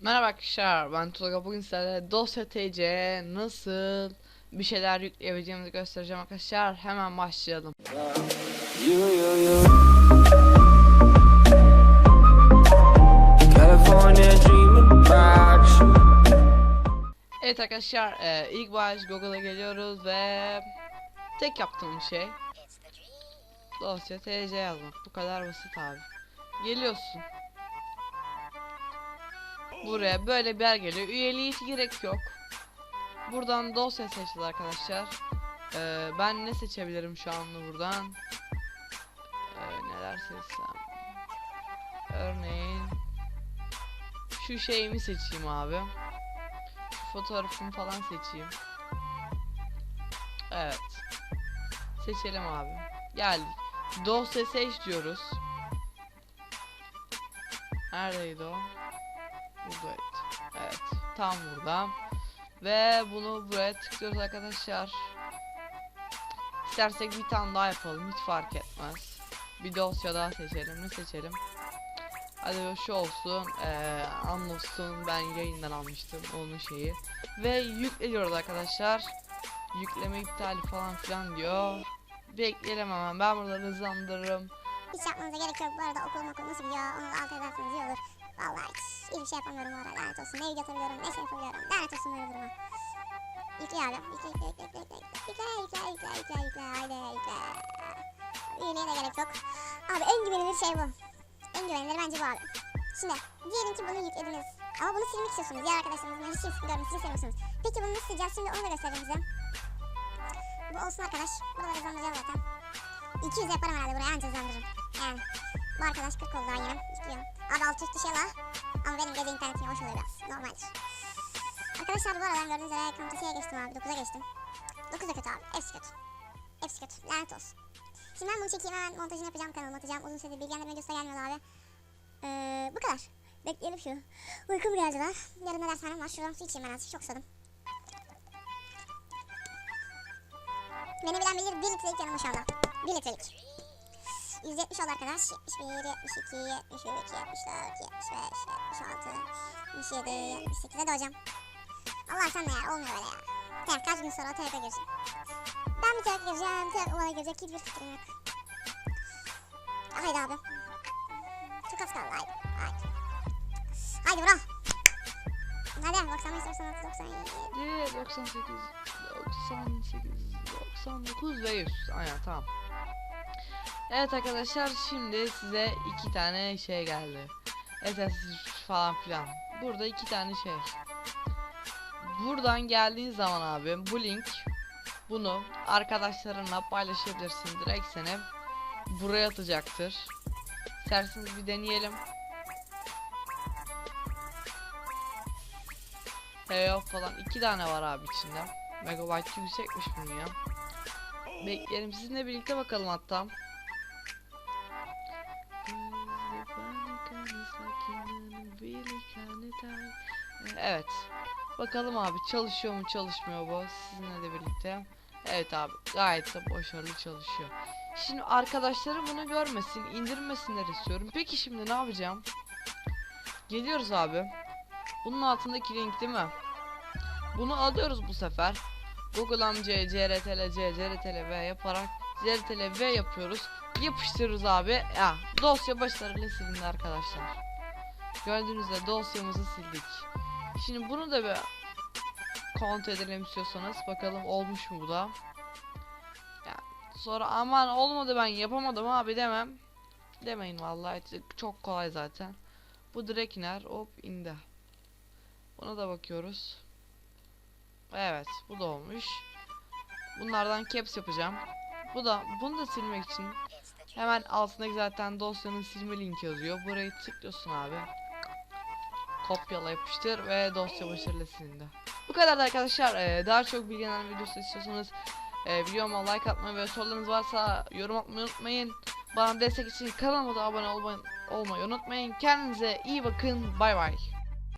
Merhaba arkadaşlar ben Tolga. Bugün sizlere dosya TC nasıl bir şeyler yükleyebileceğimizi göstereceğim arkadaşlar. Hemen başlayalım. Evet arkadaşlar e, ilk baş Google'a geliyoruz ve tek yaptığım şey dosya TC yazmak. Bu kadar basit abi. Geliyorsun buraya böyle bir yer geliyor üyeliğe hiç gerek yok buradan dosya seçti arkadaşlar E, ben ne seçebilirim şu anda buradan E, neler seçsem örneğin şu şeyimi seçeyim abi fotoğrafımı falan seçeyim. Evet. Seçelim abi. Geldik. Dosya seç diyoruz. Neredeydi o? Buradaydı. Evet. Tam burada. Ve bunu buraya tıklıyoruz arkadaşlar. İstersek bir tane daha yapalım. Hiç fark etmez. Bir dosya daha seçelim. Ne seçelim? Hadi şu olsun. Ee, anlasın ben yayından almıştım onun şeyi. Ve yükleniyoruz arkadaşlar. Yükleme iptali falan filan diyor. Bekleyelim hemen. Ben burada hızlandırırım. Hiç yapmanıza gerek yok. Bu arada okulum okul nasıl gidiyor onu da alt ederseniz iyi olur. Şey yapamıyorum ara. Lanet olsun. Ne video atabiliyorum ne şey yapabiliyorum. Lanet olsun böyle duruma. Yükle abi. Yükle yükle yükle yükle yükle. Yükle yükle yükle yükle. Haydi yükle. Üyeliğe de gerek yok. Abi en güvenilir şey bu. En güvenilir bence bu abi. Şimdi diyelim ki bunu yüklediniz. Ama bunu silmek istiyorsunuz. Diğer arkadaşlarınızın hiç kimse görmesini istemiyorsunuz. Peki bunu nasıl sileceğiz? Şimdi onu da göstereceğim size. Bu olsun arkadaş. Buraları hızlandıracağım zaten. 200 yaparım herhalde buraya anca hızlandırırım. Yani bu arkadaş 40 oldu daha. Yüklüyor. Abi alt üst şey var. Ama benim gece internetim yavaş oluyor biraz. Normaldir. Arkadaşlar bu arada gördüğünüz üzere Camtasia'ya geçtim abi. 9'a geçtim. 9 da kötü abi. Hepsi kötü. Hepsi kötü. Lanet olsun. Şimdi ben bunu çekeyim hemen montajını yapacağım kanalıma atacağım. Uzun süredir bilgilendirme videosu da gelmiyor abi. Ee, bu kadar. Bekleyelim şu. Uykum geldi lan. Yarın da dershanem var. Şuradan su içeyim ben azıcık. Çok susadım. Beni bilen bilir 1 litrelik yanıma şu anda. 1 litrelik. 170 oldu arkadaş. 71, 72, 73, 74, 75, 76, 77, 78. Hadi hocam. Allah sen de ya olmuyor öyle ya. Tamam kaç gün sonra TRT gireceğim. Ben bir TRT gireceğim. TRT olaya girecek. Hiçbir fikrim yok. Haydi abi. Çok az kaldı. Haydi. Haydi. Haydi bro. Hadi 95, 96, 97. 98, 98, 99 ve 100. Aynen tamam. Evet arkadaşlar şimdi size iki tane şey geldi. SS falan filan. Burada iki tane şey. Buradan geldiğin zaman abi bu link bunu arkadaşlarınla paylaşabilirsin. Direkt seni buraya atacaktır. İsterseniz bir deneyelim. Heyo falan iki tane var abi içinde. Megabyte yüksekmiş bunun ya. Bekleyelim sizinle birlikte bakalım hatta. Evet. Bakalım abi çalışıyor mu çalışmıyor bu sizinle de birlikte. Evet abi gayet de başarılı çalışıyor. Şimdi arkadaşları bunu görmesin, indirmesinler istiyorum. Peki şimdi ne yapacağım? Geliyoruz abi. Bunun altındaki link değil mi? Bunu alıyoruz bu sefer. Google'dan C, CRTL, CRTL V yaparak CRTL V yapıyoruz. Yapıştırırız abi. Ya dosya başarılı silindi arkadaşlar. Gördüğünüz gibi dosyamızı sildik. Şimdi bunu da bir kontrol edelim istiyorsanız. Bakalım olmuş mu bu da. Ya, sonra aman olmadı ben yapamadım abi demem. Demeyin vallahi çok kolay zaten. Bu direkt iner hop indi. Buna da bakıyoruz. Evet bu da olmuş. Bunlardan caps yapacağım. Bu da bunu da silmek için hemen altındaki zaten dosyanın silme linki yazıyor. Burayı tıklıyorsun abi. Kopyala yapıştır ve dosya başarılı silindi. Bu kadar da arkadaşlar. Ee, daha çok bilgilendirme videosu istiyorsanız e, videoma like atmayı ve sorularınız varsa yorum atmayı unutmayın. Bana destek için kanalıma da abone olmayı, olmayı unutmayın. Kendinize iyi bakın. Bay bay.